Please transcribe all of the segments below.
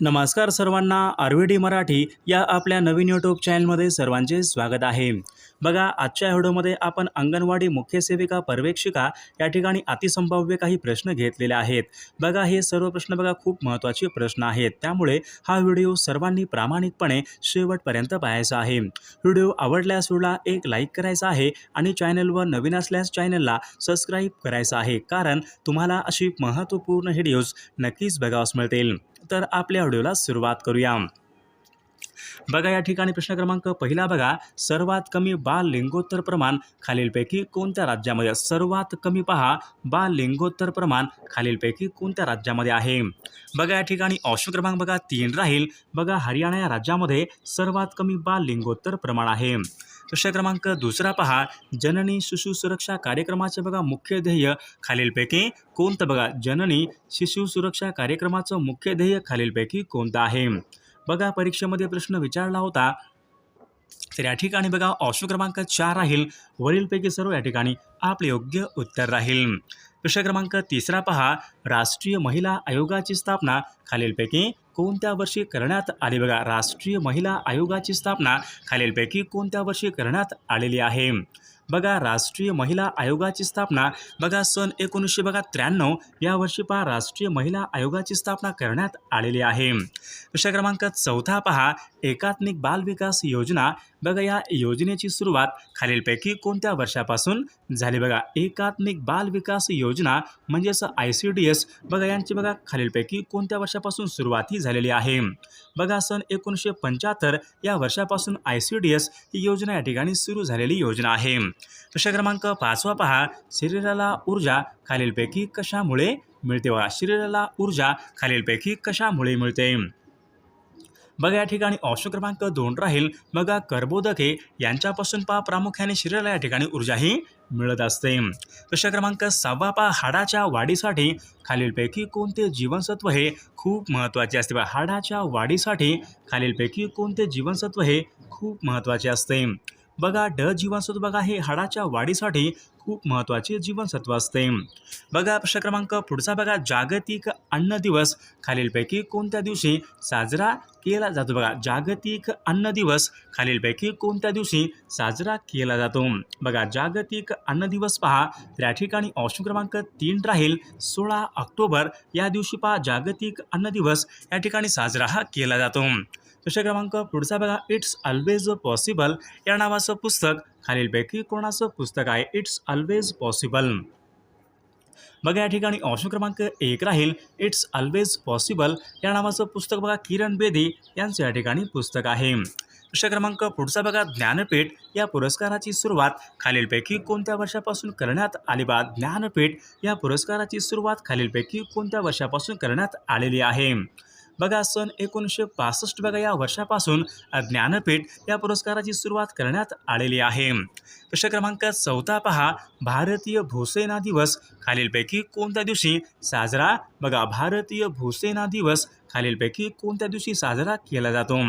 नमस्कार सर्वांना R V D Marathi या आपल्या नवीन यूट्यूब चॅनलमध्ये सर्वांचे स्वागत आहे. बघा आजच्या व्हिडिओमध्ये आपण अंगणवाडी मुख्य सेविका पर्यवेक्षिका या ठिकाणी अतिसंभाव्य काही प्रश्न घेतलेले आहेत. बघा हे सर्व प्रश्न बघा खूप महत्त्वाचे प्रश्न आहेत. त्यामुळे हा व्हिडिओ सर्वांनी प्रामाणिकपणे शेवटपर्यंत पाहायचा आहे. व्हिडिओ आवडल्यास व्हिडिओला एक लाईक करायचा आहे आणि चॅनलवर नवीन असल्यास चॅनलला सबस्क्राईब करायचं आहे. कारण तुम्हाला अशी महत्त्वपूर्ण व्हिडिओज नक्कीच बघावास मिळतील. तर आपल्या व्हिडिओला सुरुवात करूया. बघा या ठिकाणी प्रश्न क्रमांक पहिला बघा. सर्वात कमी बाल लिंगोत्तर प्रमाण खालीलपैकी कोणत्या राज्यामध्ये? सर्वात कमी पहा बाल लिंगोत्तर प्रमाण खालीलपैकी कोणत्या राज्यामध्ये आहे? बघा या ठिकाणी ऑप्शन क्रमांक बघा तीन राहील. बघा हरियाणा या राज्यामध्ये सर्वात कमी बाल लिंगोत्तर प्रमाण आहे. प्रश्न क्रमांक दुसरा पहा. जननी शिशु सुरक्षा कार्यक्रमाचे बघा मुख्य ध्येय खालीलपैकी कोणतं बघा? जननी शिशु सुरक्षा कार्यक्रमाचं मुख्य ध्येय खालीलपैकी कोणतं आहे? बघा परीक्षेमध्ये प्रश्न विचारला होता. तर या ठिकाणी बघा ऑप्शन क्रमांक चार राहील. वरीलपैकी सर्व या ठिकाणी आपले योग्य उत्तर राहील. प्रश्न क्रमांक तिसरा पहा. राष्ट्रीय महिला आयोगाची स्थापना खालीलपैकी कोणत्या वर्षी करण्यात आली बघा? राष्ट्रीय महिला आयोगाची स्थापना खालीलपैकी कोणत्या वर्षी करण्यात आलेली आहे? बघा राष्ट्रीय महिला आयोगाची स्थापना बघा सन एकोणीसशे बघा त्र्याण्णव या वर्षी पहा राष्ट्रीय महिला आयोगाची स्थापना करण्यात आलेली आहे. प्रश्न क्रमांक चौथा पहा एकात्मिक बाल विकास योजना बघा या योजनेची सुरुवात खालीलपैकी कोणत्या वर्षापासून झाली? बघा एकात्मिक बाल विकास योजना म्हणजेच आय सी डी एस बघा यांची बघा खालीलपैकी कोणत्या वर्षापासून सुरुवात ही झालेली आहे? बघा सन एकोणीसशे पंच्याहत्तर या वर्षापासून आय सी डी एस ही योजना या ठिकाणी सुरू झालेली योजना आहे. प्रश्न क्रमांक पाचवा पहा. शरीराला ऊर्जा खालीलपैकी कशामुळे मिळते? बघा शरीराला ऊर्जा खालीलपैकी कशामुळे मिळते? बघा या ठिकाणी ऑप्शन क्रमांक दोन राहील. बघा कर्बोदके यांच्यापासून पहा प्रामुख्याने शरीराला या ठिकाणी ऊर्जाही मिळत असते. प्रश्न क्रमांक सहावा पहा हाडाच्या वाढीसाठी खालीलपैकी कोणते जीवनसत्व हे खूप महत्त्वाचे असते? बघा हाडाच्या वाढीसाठी खालीलपैकी कोणते जीवनसत्व हे खूप महत्त्वाचे असते? बघा ड जीवनसत्व बघा हे हाडाच्या वाढीसाठी खूप महत्त्वाचे जीवनसत्व असते. बघा प्रश्न क्रमांक पुढचा बघा. जागतिक अन्न दिवस. खालीलपैकी कोणत्या दिवशी साजरा केला जातो? बघा जागतिक अन्न दिवस. खालीलपैकी कोणत्या दिवशी साजरा केला जातो? बघा जागतिक अन्न दिवस पहा. त्या या ठिकाणी ऑप्शन क्रमांक तीन राहील. सोळा ऑक्टोबर. या दिवशी पहा जागतिक अन्न दिवस. या ठिकाणी साजरा हा केला जातो. प्रश्न क्रमांक पुढचा बघा. इट्स ऑलवेज पॉसिबल या नावाचं पुस्तक खालीलपैकी कोणाचं पुस्तक आहे? इट्स ऑलवेज पॉसिबल बघा या ठिकाणी ऑप्शन क्रमांक एक राहील. इट्स ऑलवेज पॉसिबल या नावाचं पुस्तक बघा किरण बेदी यांचं या ठिकाणी पुस्तक आहे. प्रश्न क्रमांक पुढचा बघा ज्ञानपीठ. या पुरस्काराची सुरुवात खालीलपैकी कोणत्या वर्षापासून करण्यात आली बा? ज्ञानपीठ. या पुरस्काराची सुरुवात खालीलपैकी कोणत्या वर्षापासून करण्यात आलेली आहे? बघा सन एकोणीसशे पासष्ट बघा या वर्षापासून ज्ञानपीठ या पुरस्काराची सुरुवात करण्यात आलेली आहे. प्रश्न क्रमांक चौथा पहा. भारतीय भूसेना दिवस खालीलपैकी कोणत्या दिवशी साजरा? बघा भारतीय भूसेना दिवस खालीलपैकी कोणत्या दिवशी साजरा केला जातो?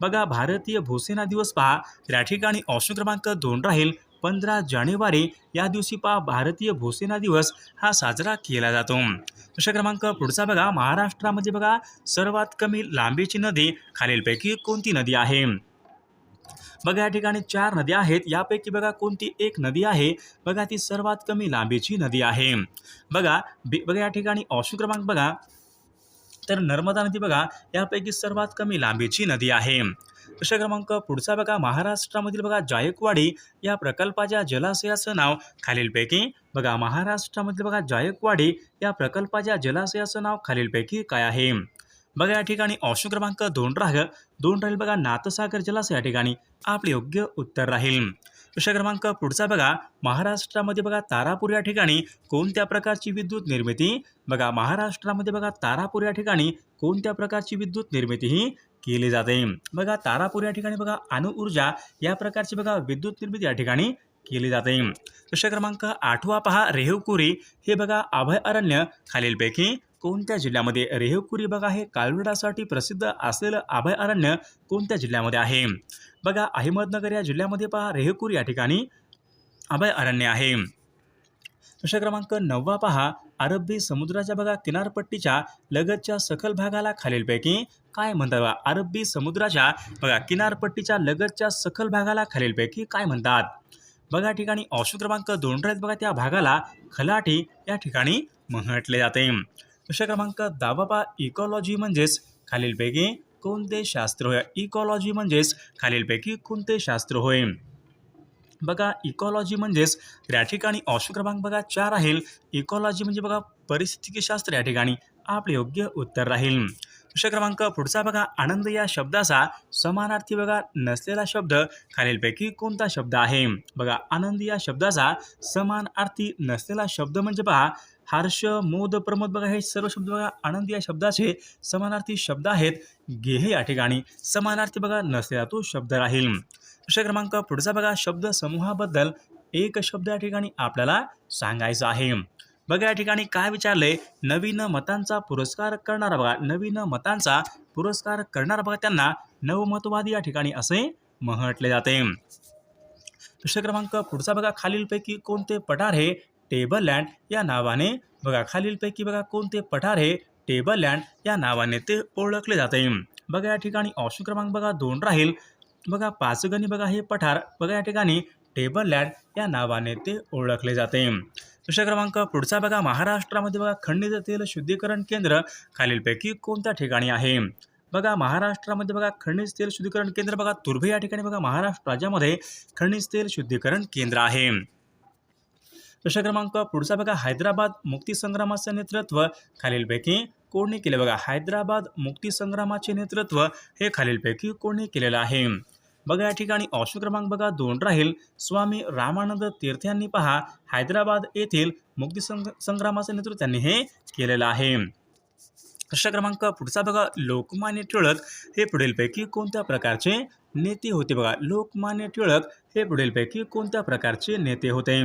बघा भारतीय भूसेना दिवस पहा. या ठिकाणी ऑप्शन क्रमांक दोन राहील. पंधरा जानेवारी या दिवशी पा भारतीय भूसेना दिवस हा साजरा केला जातो. प्रश्न क्रमांक पुढचा बघा महाराष्ट्रामध्ये बघा सर्वात कमी लांबीची नदी खालीलपैकी कोणती नदी आहे? बघा या ठिकाणी चार नद्या आहेत. यापैकी बघा कोणती एक नदी आहे? बघा ती सर्वात कमी लांबीची नदी आहे. बघा बी बघा या ठिकाणी ऑप्शन क्रमांक बघा. तर नर्मदा नदी बघा यापैकी सर्वात कमी लांबीची नदी आहे. प्रश्न क्रमांक पुढचा बघा महाराष्ट्रामधील बघा जायकवाडी या प्रकल्पाच्या जलाशयाचं नाव खालीलपैकी बघा महाराष्ट्रामधील बघा जायकवाडी या प्रकल्पाच्या जलाशयाचं नाव खालीलपैकी काय आहे? बघा या ठिकाणी ऑप्शन क्रमांक दोन राह. दोन राहील बघा नाथसागर जलाशय या ठिकाणी आपले योग्य उत्तर राहील. प्रश्न क्रमांक पुढचा बघा महाराष्ट्रामध्ये बघा तारापूर या ठिकाणी कोणत्या प्रकारची विद्युत निर्मिती? बघा महाराष्ट्रामध्ये बघा तारापूर या ठिकाणी कोणत्या प्रकारची विद्युत निर्मिती ही केली जाते. बघा तारापूर या ठिकाणी बघा अणुऊर्जा या प्रकारची बघा विद्युत निर्मिती या ठिकाणी केली जाते. प्रश्न क्रमांक आठवा पहा रेहकुरी. हे बघा अभयारण्य खालीलपैकी कोणत्या जिल्ह्यामध्ये? रेहकुरी बघा हे कालवडासाठी प्रसिद्ध असलेलं अभयारण्य कोणत्या जिल्ह्यामध्ये आहे? बघा अहमदनगर या जिल्ह्यामध्ये पहा रेहकुरी या ठिकाणी अभयारण्य आहे. प्रश्न क्रमांक नववा पहा अरबी समुद्राच्या बघा किनारपट्टीच्या लगतच्या सखल भागाला खालीलपैकी काय म्हणतात बघा? अरबी समुद्राच्या बघा किनारपट्टीच्या लगतच्या सखल भागाला खालीलपैकी काय म्हणतात? बघा ठिकाणी ऑप्शन क्रमांक दोन राहत बघा त्या भागाला खलाटी या ठिकाणी म्हटले जाते. प्रश्न क्रमांक दाबाबा इकॉलॉजी म्हणजेच खालीलपैकी कोणते शास्त्र होय? इकॉलॉजी म्हणजेच खालीलपैकी कोणते शास्त्र होय? बघा इकॉलॉजी म्हणजेच या ठिकाणी ऑप्शन क्रमांक बघा चार राहील इकॉलॉजी म्हणजे बघा परिस्थितीशास्त्र या ठिकाणी आपले योग्य उत्तर राहील. प्रश्न क्रमांक पुढचा बघा आनंद या शब्दाचा समानार्थी बघा नसलेला शब्द खालीलपैकी कोणता शब्द आहे? बघा आनंद या शब्दाचा समानार्थी नसलेला शब्द म्हणजे पहा हर्ष मोद प्रमोद बघा हे सर्व शब्द बघा आनंद या शब्दाचे समानार्थी शब्द आहेत. गेहे या ठिकाणी समानार्थी बघा नसलेला तो शब्द राहील. प्रश्न क्रमांक पुढचा बघा. शब्द समूहाबद्दल एक शब्द या ठिकाणी आपल्याला सांगायचा आहे. बघा या ठिकाणी काय विचारले नवीन मतांचा पुरस्कार करणारा बघा. नवीन मतांचा पुरस्कार करणारा बघा त्यांना. नवमतवादी या ठिकाणी असे म्हटले जाते. प्रश्न क्रमांक पुढचा बघा. खालीलपैकी कोणते पठार हे? टेबल लँड या नावाने बघा. खालीलपैकी बघा कोणते पठार हे? टेबल लँड या नावाने ते ओळखले जाते. बघा या ठिकाणी ऑप्शन क्रमांक बघा. दोन राहील. बघा पाचगणी बघा हे पठार. बघा या ठिकाणी टेबल लँड या नावाने ते ओळखले जाते. प्रश्न क्रमांक पुढचा बघा महाराष्ट्रामध्ये बघा खंडित तेल शुद्धीकरण केंद्र खालीलपैकी कोणत्या ठिकाणी आहे? बघा महाराष्ट्रामध्ये बघा खनिज तेल शुद्धीकरण केंद्र बघा तुर्भे या ठिकाणी बघा महाराष्ट्र राज्यामध्ये खनिज तेल शुद्धीकरण केंद्र आहे. प्रश्न क्रमांक पुढचा बघा हैदराबाद मुक्तीसंग्रामाचं नेतृत्व खालीलपैकी कोणी केले? बघा हैदराबाद मुक्तीसंग्रामाचे नेतृत्व हे खालीलपैकी कोणी केलेलं आहे? बघा या ठिकाणी ऑप्शन क्रमांक बघा दोन राहील. स्वामी रामानंद तीर्थ यांनी पहा हैदराबाद येथील मुक्ती संग संग्रामाचं नेतृत्व त्यांनी हे केलेलं आहे. प्रश्न क्रमांक पुढचा बघा लोकमान्य टिळक हे पुढीलपैकी कोणत्या प्रकारचे नेते होते बघा. लोकमान्य टिळक हे पुढीलपैकी कोणत्या प्रकारचे नेते होते?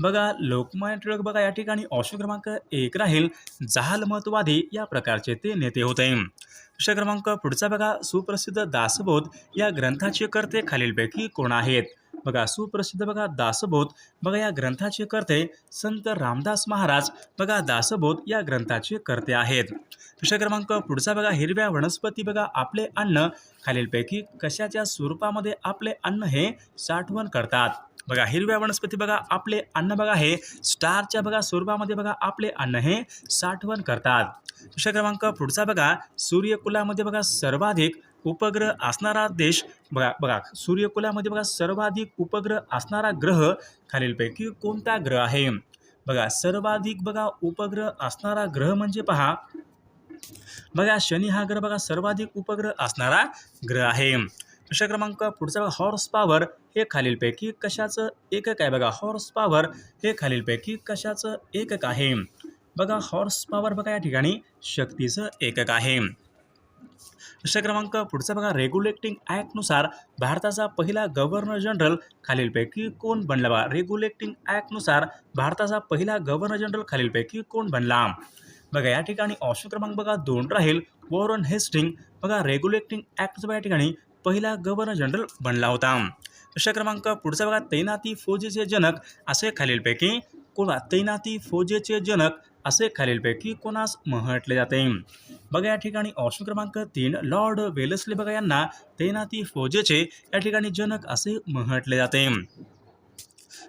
बघा लोकमान्य टिळक बघा या ठिकाणी ऑप्शन क्रमांक एक राहील. जहालमतवादी या प्रकारचे ते नेते होते. प्रश्न क्रमांक पुढचा बघा. सुप्रसिद्ध दासबोध या ग्रंथाचे कर्ते खालीलपैकी कोण आहेत? बघा सुप्रसिद्ध बघा दासबोध. बघा या ग्रंथाचे कर्ते संत रामदास महाराज बघा दासबोध या ग्रंथाचे कर्ते आहेत. प्रश्न क्रमांक पुढचा बघा हिरव्या वनस्पती बघा आपले अन्न. खालीलपैकी कशाच्या स्वरूपामध्ये आपले अन्न हे साठवण करतात? बघा हिरव्या वनस्पती बघा आपले अन्न बघा हे स्टारच्या बघा स्वरूपामध्ये बघा आपले अन्न हे साठवण करतात. प्रश्न क्रमांक पुढचा बघा सूर्यकुलामध्ये बघा सर्वाधिक उपग्रह असणारा देश बघा बघा सूर्यकुलामध्ये बघा सर्वाधिक उपग्रह असणारा ग्रह खालीलपैकी कोणता ग्रह आहे? बघा सर्वाधिक बघा उपग्रह असणारा ग्रह म्हणजे पहा बघा शनी हा ग्रह बघा सर्वाधिक उपग्रह असणारा ग्रह आहे. प्रश्न क्रमांक पुढचा बघा हॉर्स पॉवर हे खालीलपैकी कशाचं एकक आहे? बघा हॉर्स पॉवर हे खालीलपैकी कशाचं एकक आहे? बघा हॉर्स पॉवर बघा या ठिकाणी शक्तीचं एकक आहे. प्रश्न क्रमांक पुढचा बघा. रेग्युलेटिंग ॲक्टनुसार भारताचा पहिला गव्हर्नर जनरल खालीलपैकी कोण बनला बघा? रेग्युलेटिंग ॲक्टनुसार भारताचा पहिला गव्हर्नर जनरल खालीलपैकी कोण बनला? बघा या ठिकाणी ऑप्शन क्रमांक बघा. दोन राहील. वॉरन हेस्टिंग बघा रेग्युलेटिंग ॲक्ट या ठिकाणी पहिला गव्हर्नर जनरल बनला होता. प्रश्न क्रमांक पुढचा बघा. तैनाती फौजेचे जनक असे खालीलपैकी कोणा तैनाती फौजेचे जनक असे खालीलपैकी कोणास म्हटले जाते. बघा या ठिकाणी ऑप्शन क्रमांक तीन लॉर्ड वेलसले बघा यांना तैनाती फौजेचे या ठिकाणी जनक असे म्हटले जाते.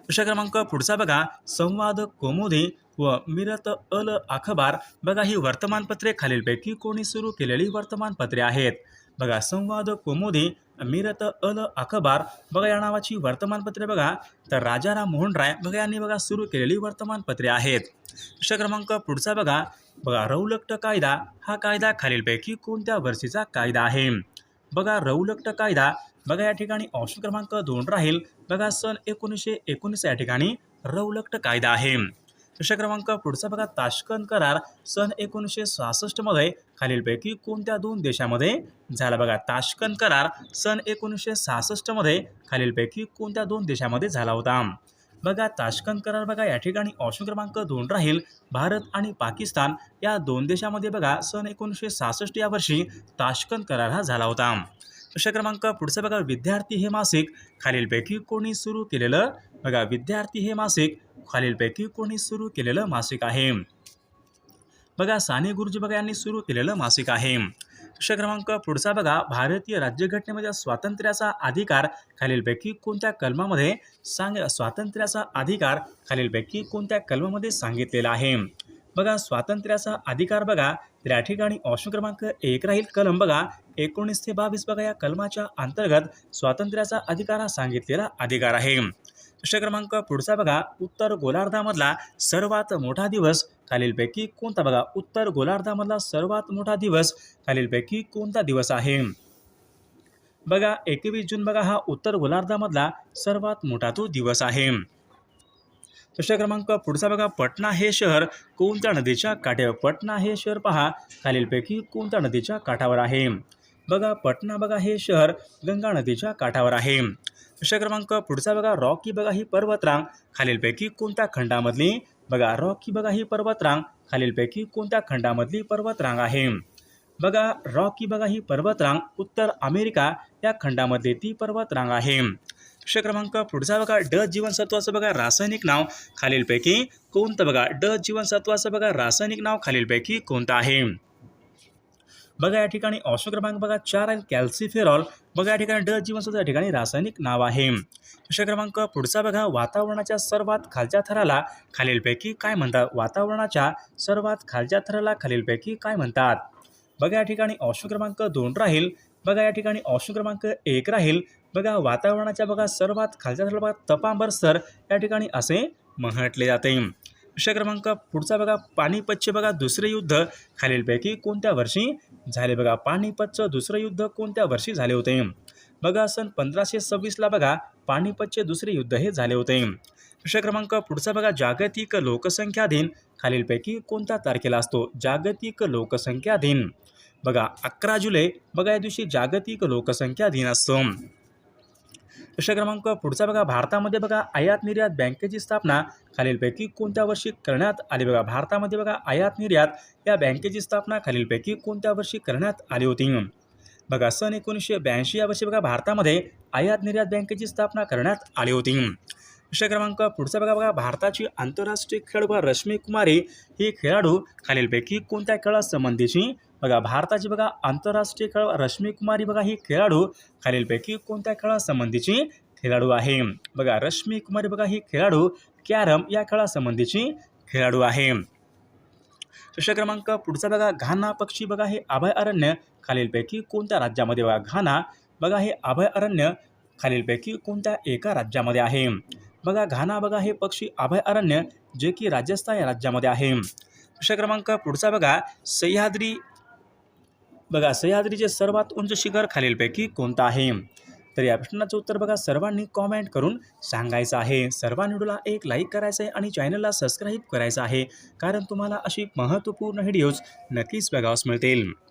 प्रश्न क्रमांक पुढचा बघा संवाद कोमोदी व मिरत अल अखबार. बघा ही वर्तमानपत्रे खालीलपैकी कोणी सुरू केलेली वर्तमानपत्रे आहेत. बघा संवाद कोमोदी मिरत अल अखबार बघा या नावाची वर्तमानपत्रे बघा. तर राजाराम मोहन राय बघा यांनी बघा सुरू केलेली वर्तमानपत्रे आहेत. प्रश्न क्रमांक पुढचा बघा. बघा रौलक्ट कायदा हा कायदा खालीलपैकी कोणत्या वर्षीचा कायदा आहे? बघा रौलक्ट कायदा. बघा या ठिकाणी ऑप्शन क्रमांक दोन राहील. बघा सन एकोणीसशे एकोणीस या ठिकाणी रौलक्ट कायदा आहे. प्रश्न क्रमांक पुढचा बघा ताशकंद करार सन एकोणीसशे सहासष्टमध्ये खालीलपैकी कोणत्या दोन देशामध्ये झाला बघा? ताशकंद करार सन एकोणीसशे सहासष्टमध्ये खालीलपैकी कोणत्या दोन देशामध्ये झाला होता? बघा ताशकंद करार बघा या ठिकाणी ऑप्शन क्रमांक दोन राहील. भारत आणि पाकिस्तान या दोन देशामध्ये बघा सन एकोणीसशे सहासष्ट या वर्षी ताशकंद करार हा झाला होता. प्रश्न क्रमांक पुढचं बघा विद्यार्थी हे मासिक. खालीलपैकी कोणी सुरू केलेलं बघा विद्यार्थी हे मासिक. खालीलपैकी कोणी सुरू केलेलं मासिक आहे. बघा साने गुरुजी बघा यांनी सुरू केलेलं मासिक आहे. प्रश्न क्रमांक पुढचा बघा. भारतीय राज्यघटनेमध्ये स्वातंत्र्याचा अधिकार खालीलपैकी कोणत्या कलमामध्ये सांग स्वातंत्र्याचा अधिकार खालीलपैकी कोणत्या कलमामध्ये सांगितलेला आहे? बघा स्वातंत्र्याचा अधिकार बघा. त्या या ठिकाणी ऑप्शन क्रमांक एक राहील. कलम बघा. एकोणीस ते बावीस बघा या कलमाच्या अंतर्गत स्वातंत्र्याचा अधिकार हा सांगितलेला अधिकार आहे. प्रश्न क्रमांक पुढचा बघा. उत्तर गोलार्धामधला सर्वात मोठा दिवस खालीलपैकी कोणता बघा? उत्तर गोलार्धामधला सर्वात मोठा दिवस खालीलपैकी कोणता दिवस आहे? बघा एकवीस जून बघा हा उत्तर गोलार्धामधला सर्वात मोठा तो दिवस आहे. प्रश्न क्रमांक पुढचा बघा. पटना हे शहर कोणत्या नदीच्या काठ्यावर पटना हे शहर पहा. खालीलपैकी कोणत्या नदीच्या काठावर आहे? बघा पटना बघा हे शहर गंगा नदीच्या काठावर आहे. प्रश्न क्रमांक पुढचा बघा रॉकी बघा ही पर्वतरांग खालीलपैकी कोणत्या खंडामधली? बघा रॉकी बघा ही पर्वतरांग खालीलपैकी कोणत्या खंडामधली पर्वतरांग आहे? बघा रॉकी बघा ही पर्वतरांग उत्तर अमेरिका या खंडामध्ये ती पर्वतरांग आहे. प्रश्न क्रमांक पुढचा बघा ड जीवनसत्वाचं बघा रासायनिक नाव खालीलपैकी कोणतं बघा? ड जीवनसत्वाचं बघा रासायनिक नाव खालीलपैकी कोणतं आहे? बघा या ठिकाणी ऑप्शन क्रमांक बघा चार आहे. कॅल्सिफेरॉल. बघा या ठिकाणी ड जीवनसत्व या ठिकाणी रासायनिक नाव आहे. प्रश्न क्रमांक पुढचा बघा वातावरणाच्या सर्वात खालच्या थराला खालीलपैकी काय म्हणतात? वातावरणाच्या सर्वात खालच्या थराला खालीलपैकी काय म्हणतात? बघा या ठिकाणी ऑप्शन क्रमांक दोन राहील. बघा या ठिकाणी ऑप्शन क्रमांक एक राहील. बघा वातावरणाच्या बघा सर्वात खालच्या थराला बघा तपांबर सर. या ठिकाणी असे म्हटले जाते. प्रश्न क्रमांक पुढचा बघा पानिपतचे बघा दुसरे युद्ध खालीलपैकी कोणत्या वर्षी झाले बघा पानिपतचं दुसरं युद्ध कोणत्या वर्षी झाले होते? बघा सन पंधराशे सव्वीसला बघा पानिपतचे दुसरे युद्ध हे झाले होते. प्रश्न क्रमांक पुढचा बघा जागतिक लोकसंख्या दिन. खालीलपैकी कोणत्या तारखेला असतो? जागतिक लोकसंख्या दिन. बघा अकरा जुलै. बघा या दिवशी जागतिक लोकसंख्या दिन असतो. प्रश्न क्रमांक पुढचा बघा भारतामध्ये बघा आयात निर्यात बँकेची स्थापना खालीलपैकी कोणत्या वर्षी करण्यात आली? बघा भारतामध्ये बघा आयात निर्यात या बँकेची स्थापना खालीलपैकी कोणत्या वर्षी करण्यात आली होती? बघा सन एकोणीसशे ब्याऐंशी या वर्षी बघा भारतामध्ये आयात निर्यात बँकेची स्थापना करण्यात आली होती. प्रश्न क्रमांक पुढचा बघा बघा भारताची आंतरराष्ट्रीय खेळाडू व रश्मी कुमारी ही खेळाडू खालीलपैकी कोणत्या खेळासंबंधीची बघा भारताची बघा आंतरराष्ट्रीय खेळ रश्मी कुमारी बघा ही खेळाडू खालीलपैकी कोणत्या खेळासंबंधीची खेळाडू आहे? बघा रश्मी कुमारी बघा ही खेळाडू कॅरम या खेळासंबंधीची खेळाडू आहे. प्रश्न क्रमांक पुढचा बघा घाना पक्षी बघा हे अभयारण्य खालीलपैकी कोणत्या राज्यामध्ये बघा घाना बघा हे अभयारण्य खालीलपैकी कोणत्या एका राज्यामध्ये आहे? बघा घाना बघा हे पक्षी अभयारण्य जे की राजस्थान या राज्यामध्ये आहे. प्रश्न क्रमांक पुढचा बघा सह्याद्री बघा सह्याद्रीचे सर्वात उंच शिखर खालीलपैकी कोणतं आहे? तर या प्रश्नाचं उत्तर बघा सर्वांनी कॉमेंट करून सांगायचं आहे. सर्वांनी व्हिडिओला एक लाईक करायचं आहे आणि चॅनलला सबस्क्राईब करायचं आहे. कारण तुम्हाला अशी महत्त्वपूर्ण व्हिडिओज नक्कीच बघावस मिळतील.